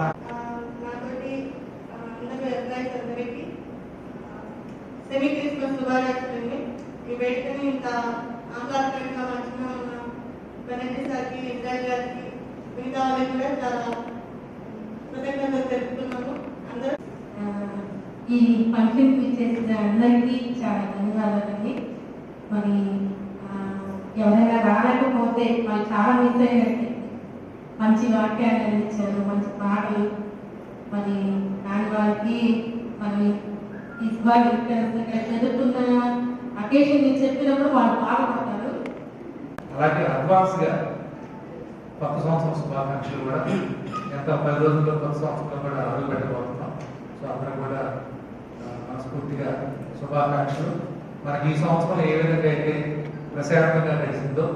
నాతోటి అందరూ employees semi Christmas శుభాకాంక్షలండి ఈ వేడుకని ఇంత ఆహ్లాదకరంగా మంచిగా ఉన్న బెనెట్టి సార్కి గారికి మిగతా వాళ్ళకి కూడా చాలా కృతజ్ఞతలు తెలుపుతున్నాము. అందరూ ఈ ఫంక్షన్ చేసిన అందరికీ చాలా ధన్యవాదాలండి. మరి ఎవరైనా రాలేకపోతే వాళ్ళు చాలా మిస్ అయ్యారండి మంచి వాక్యాలు అందించారు మంచి పాటలు. మరి దాని వారికి మరి ఇస్బాల్ ఇక్కడ జరుగుతున్న అకేషన్ చెప్పినప్పుడు వాళ్ళు బాధపడతారు అలాగే అడ్వాన్స్గా కొత్త సంవత్సరం శుభాకాంక్షలు కూడా ఎంత పది రోజుల్లో కొత్త సంవత్సరంలో కూడా అడుగు పెట్టబోతున్నాం. సో అందరూ కూడా మనస్ఫూర్తిగా శుభాకాంక్షలు. మనకి ఈ సంవత్సరం ఏ విధంగా అయితే ప్రశాంతంగా గడిచిందో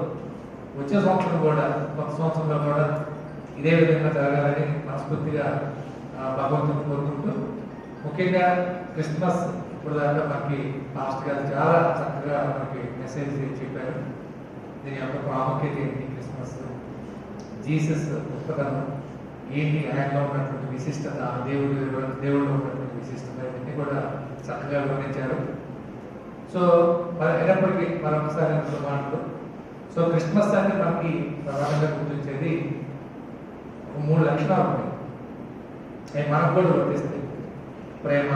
వచ్చే సంవత్సరం కూడా కొత్త సంవత్సరంలో కూడా ఇదే విధంగా జరగాలని మనస్ఫూర్తిగా భగవంతుని కోరుకుంటూ ముఖ్యంగా క్రిస్మస్ ఇప్పుడు దాకా మనకి పాస్ట్ గారు చాలా చక్కగా మనకి మెసేజ్ చెప్పారు. దీని యొక్క ప్రాముఖ్యత ఏంటి క్రిస్మస్? జీసస్ పుస్తకం ఏంటి? ఆయనలో ఉన్నటువంటి విశిష్టత దేవుడు దేవుడు ఉన్నటువంటి విశిష్టత ఇవన్నీ కూడా చక్కగా వివరించారు. సో మరి అయినప్పటికీ మరొకసారి మాటలు సో క్రిస్మస్ అంటే మనకి ప్రధానంగా గుర్తించేది మూడు లక్షణాలు ఉన్నాయి. అవి మనకు కూడా వర్తిస్తాయి. ప్రేమ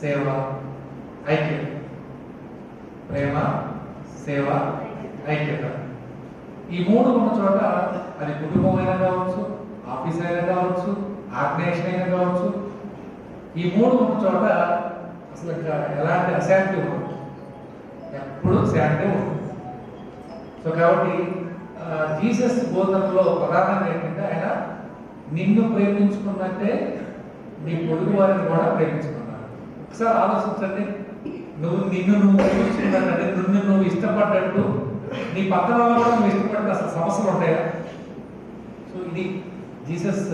సేవ ఐక్యత. ప్రేమ సేవ ఐక్యత. ఈ మూడు ఉన్న చోట అది కుటుంబం అయినా కావచ్చు ఆఫీస్ అయినా కావచ్చు ఆర్గనైజేషన్ అయినా కావచ్చు ఈ మూడు ఉన్న చోట అసలు ఎలాంటి అశాంతి ఉండదు. ఎప్పుడు శాంతి ఉంటుంది సో కాబట్టి జీసస్ బోధనలో ప్రధానంగా ఏంటంటే ఆయన నిన్ను ప్రేమించుకున్నట్టే నీ పొరుగు వారిని కూడా ప్రేమించుకున్నాడు. ఒకసారి ఆలోచించండి. నువ్వు నిన్ను నువ్వు ప్రేమించుకున్నట్టే నిన్ను నువ్వు ఇష్టపడ్డట్టు నీ పక్కన వాళ్ళు కూడా నువ్వు ఇష్టపడితే అసలు సమస్యలు ఉంటాయా? సో ఇది జీసస్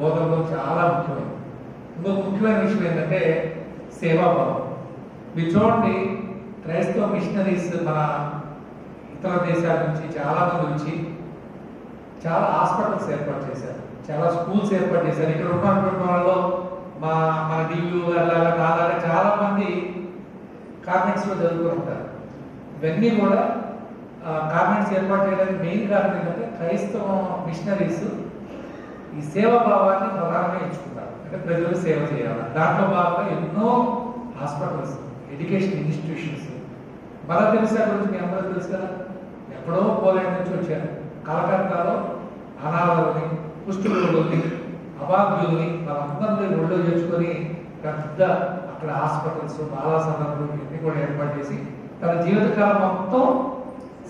బోధనలో చాలా ముఖ్యమైనది. ఇంకో ముఖ్యమైన విషయం ఏంటంటే సేవాభావం మీరు చూడండి క్రైస్తవ మిషనరీస్ మన ఇతర దేశాల నుంచి చాలా మంది వచ్చి చాలా హాస్పిటల్స్ ఏర్పాటు చేశారు. చాలా స్కూల్స్ ఏర్పాటు చేశారు. ఇక్కడ ఉన్నటువంటి వాళ్ళలో మా మన డియూ అలాగా నాలాగా చాలా మంది కాన్వెంట్స్ ఉంటారు. ఇవన్నీ కూడా కాన్వెంట్స్ ఏర్పాటు చేయడానికి మెయిన్ కారణం ఏంటంటే క్రైస్తవ మిషనరీస్ ఈ సేవా భావాన్ని ప్రధానంగా ఎంచుకుంటారు. అంటే ప్రజలు సేవ చేయాలి. దాంట్లో భాగంగా ఎన్నో హాస్పిటల్స్ ఎడ్యుకేషన్ ఇన్స్టిట్యూషన్స్. మన తెలుసా గురించి మీ అందరూ తెలుసు కదా? ఎక్కడో పోలాండ్ నుంచి వచ్చారు కలకత్తాలో అనాథలని కుష్ఠరోగుల్ని అభాగ్యుల్ని వాళ్ళందరినీ ఒళ్ళో చేర్చుకొని పెద్ద అక్కడ హాస్పిటల్స్ బాలా ఇవన్నీ కూడా ఏర్పాటు చేసి తన జీవితకాలం మొత్తం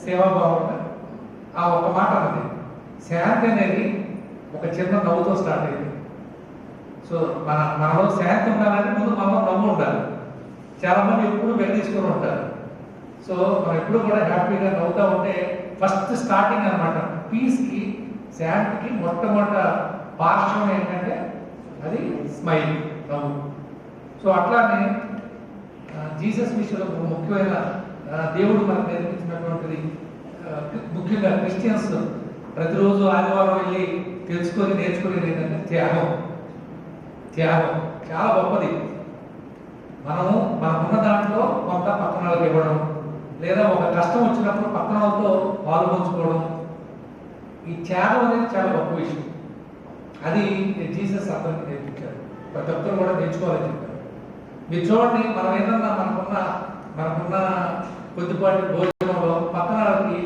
సేవాభావంగా ఆ ఒక మాట అన్నది. శాంతి అనేది ఒక చిన్న నవ్వుతో స్టార్ట్ అయింది. సో మన మనలో శాంతి ఉండాలంటే ముందు మనలో నవ్వు ఉండాలి. చాలా మంది ఎప్పుడు వెళ్ళించుకొని ఉంటారు. సో మనం ఎప్పుడు కూడా హ్యాపీగా నవ్వుతూ ఉంటే ఫస్ట్ స్టార్టింగ్ అనమాట పీస్కి శాంతికి మొట్టమొదట పార్శ్వం ఏంటంటే అది స్మైల్ నవ్వు. సో అట్లానే జీసస్ విషయంలో ఒక ముఖ్యమైన దేవుడు మనకు నేర్పించినటువంటిది ముఖ్యంగా క్రిస్టియన్స్ ప్రతిరోజు ఆదివారం వెళ్ళి తెలుసుకొని నేర్చుకునేది ఏంటంటే త్యాగం. త్యాగం చాలా గొప్పది. మనము మనకున్న దాంట్లో కొంత పక్కన వాళ్ళకి ఇవ్వడం లేదా ఒక కష్టం వచ్చినప్పుడు పక్కన వాళ్ళతో పాలు పంచుకోవడం. ఈ త్యాగం అనేది చాలా గొప్ప విషయం. అది జీసస్ అతనికి నేర్పించారు. ప్రతి ఒక్కరు కూడా నేర్చుకోవాలని చెప్పారు. మీరు చూడండి మనం ఏంటన్నా మనకున్న మనకున్న కొద్దిపాటి భోజనంలో పక్కన వాళ్ళకి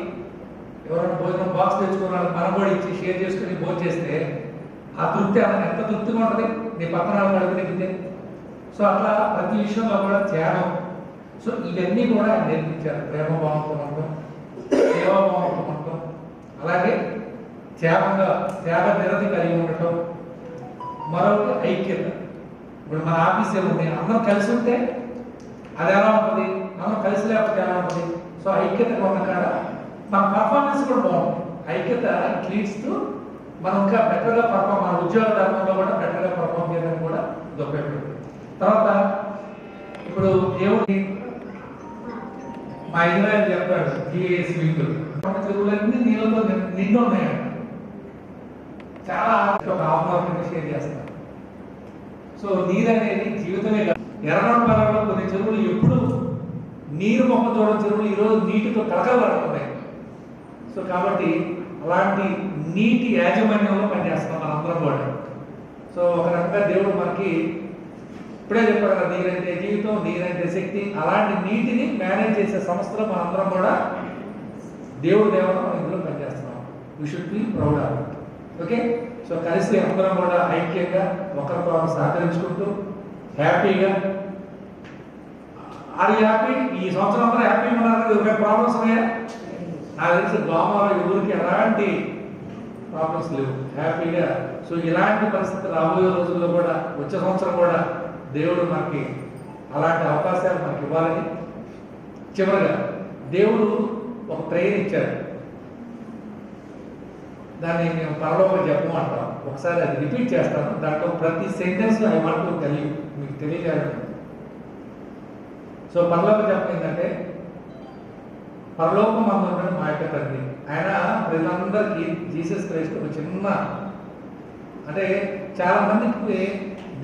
ఎవరైనా భోజనం బాక్స్ తెచ్చుకున్న వాళ్ళకి మనం కూడా ఇచ్చి షేర్ చేసుకుని భోజనం చేస్తే ఆ తృప్తి అతను ఎంత తృప్తిగా ఉంటుంది? నీ పక్కన వాళ్ళకి అడిగితే. సో అట్లా ప్రతి విషయంలో కూడా త్యాగం. సో ఇవన్నీ కూడా ఆయన నేర్పించారు. ప్రేమ భావంతో ఉండటం సేవాభావంతో ఉండటం అలాగే త్యాగంగా త్యాగ నిరతి కలిగి ఉండటం. మరొక ఐక్యత. ఇప్పుడు మన ఆఫీస్ ఉంది అందరం కలిసి ఉంటే అది ఎలా ఉంటుంది? మనం కలిసి లేకపోతే ఎలా ఉంటుంది? సో ఐక్యత ఉన్న కాడ మన పర్ఫార్మెన్స్ కూడా బాగుంటుంది. ఐక్యత ఇట్ లీడ్స్ టు మనం ఇంకా బెటర్గా పర్ఫామ్ మన ఉద్యోగ ధర్మంలో కూడా బెటర్గా పర్ఫామ్ చేయడానికి కూడా ఇది తర్వాత ఇప్పుడు దేవుడి మా ఇజ్రాయల్ చెప్పాడు జిఏఎస్ వీకులు చెరువులన్నీ నీళ్ళతో నిండి ఉన్నాయండి చాలా ఒక ఆహ్వానం షేర్ చేస్తాను సో నీరు అనేది జీవితమే కాదు. ఎర్రపాలలో కొన్ని చెరువులు ఎప్పుడు నీరు మొక్క చూడడం చెరువులు ఈరోజు నీటితో కలకలబడుతున్నాయి సో కాబట్టి అలాంటి నీటి యాజమాన్యంలో పనిచేస్తాం మనందరం కూడా. సో ఒక రకంగా దేవుడు మనకి ఇప్పుడే చెప్పారు కదా నీరంటే జీవితం నీరంటే శక్తి అలాంటి నీటిని మేనేజ్ చేసే సంస్థలో మనందరం కూడా దేవుడు దేవత మనం ఇందులో పనిచేస్తున్నాం. You should be proud of okay so కలిసి అందరం కూడా ఐక్యంగా ఒకరితో సహకరించుకుంటూ హ్యాపీగా అది హ్యాపీ ఈ సంవత్సరం అందరూ హ్యాపీగా ఉన్నారు? ప్రాబ్లమ్స్ ఉన్నాయా? నాకు తెలిసి గోమాలో ఎవరికి ఎలాంటి ప్రాబ్లమ్స్ లేవు. హ్యాపీగా సో ఇలాంటి పరిస్థితి రాబోయే రోజుల్లో కూడా వచ్చే సంవత్సరం కూడా దేవుడు మనకి అలాంటి అవకాశాలు మనకి ఇవ్వాలని చివరిగా దేవుడు ఒక ప్రేయర్ ఇచ్చారు దాన్ని మేము పరలోక జపం అంటాం. ఒకసారి అది రిపీట్ చేస్తాను. దాంట్లో ప్రతి సెంటెన్స్ ఐ వాంట్ టు మీకు తెలియజేయాలని సో పరలోక జపం ఏంటంటే పరలోకం అందులో మా యొక్క తండ్రి. ఆయన ప్రజలందరికీ జీసస్ క్రైస్ట్ ఒక చిన్న అంటే చాలా మందికి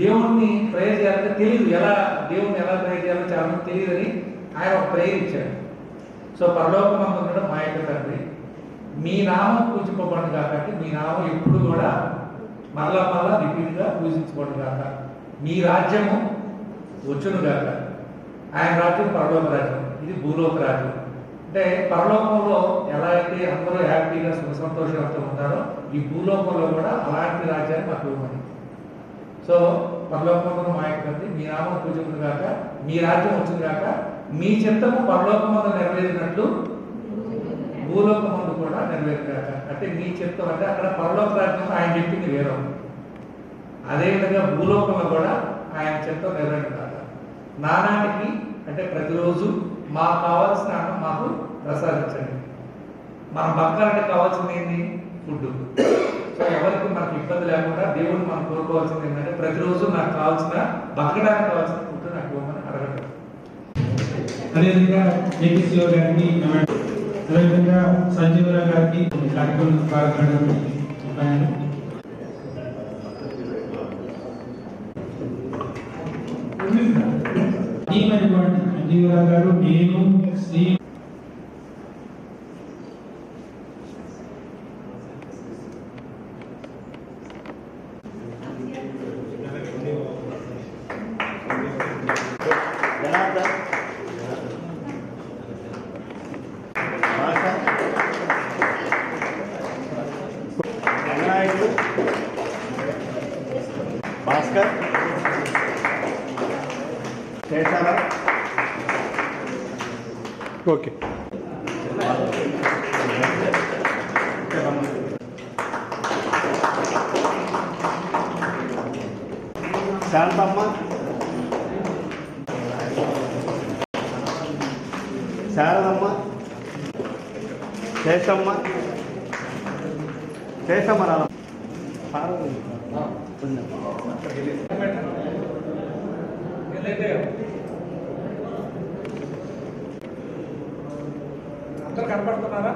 దేవుణ్ణి ప్రేయర్ చేయాలంటే తెలియదు ఎలా దేవుణ్ణి ఎలా ప్రేయర్ చేయాలో చాలా మంది తెలియదని ఆయన ఒక ప్రేయర్ ఇచ్చాడు. సో పరలోకం మందు మా యొక్క తండ్రి. మీ నామం పూజింపబడి కాబట్టి మీ నామం ఎప్పుడు కూడా మరలా మరలా రిపీట్గా పూజించబడి కాక మీ రాజ్యము వచ్చును కాక ఆయన రాజ్యం పరలోక రాజ్యం ఇది భూలోక రాజ్యం. అంటే పరలోకంలో ఎలా అయితే అందరూ హ్యాపీగా సుఖ సంతోషాలతో ఉంటారో ఈ భూలోకంలో కూడా అలాంటి రాజ్యాన్ని మాకు ఇవ్వమని సో పరలోకంలో మా యొక్క మీ నామం పూజకుడు కాక మీ రాజ్యం వచ్చింది కాక మీ చిత్తము పరలోకమందు నెరవేరినట్లు భూలోకమందు కూడా నెరవేరుగాక అంటే మీ చిత్తం అంటే అక్కడ పరలోక రాజ్యం ఆయన చెప్పింది వేరే అదేవిధంగా భూలోకంలో కూడా ఆయన చిత్తం నెరవేరుగాక నానాటికి అంటే ప్రతిరోజు మాకు కావాల్సిన అన్నం మాకు ప్రసాదించండి. మనం బతకాలంటే కావాల్సింది ఏంటి ఫుడ్ సో ఎవరికి మనకు ఇబ్బంది లేకుండా దేవుడు మనం కోరుకోవాల్సింది ఏంటంటే ప్రతిరోజు నాకు కావాల్సిన బతకడానికి కావాల్సిన ఫుడ్ నాకు ఇవ్వమని అడగడం. అదేవిధంగా ఏపీసీఓ గారికి అదేవిధంగా సంజీవరావు గారికి కార్యక్రమం పాల్గొనడానికి అయినటువంటి సంజీవరావు గారు నేను శ్రీ జనార్దన్ భాస్కర్ రంగనాయుడు భాస్కర్ శేషాల ఓకే. శాంతమ్మ. శారదమ్మ. శేషమ్మ శేషమ్మ రాదమ్మ. పార్వతి. కొంచెం. అందరు కనపడుతున్నారా?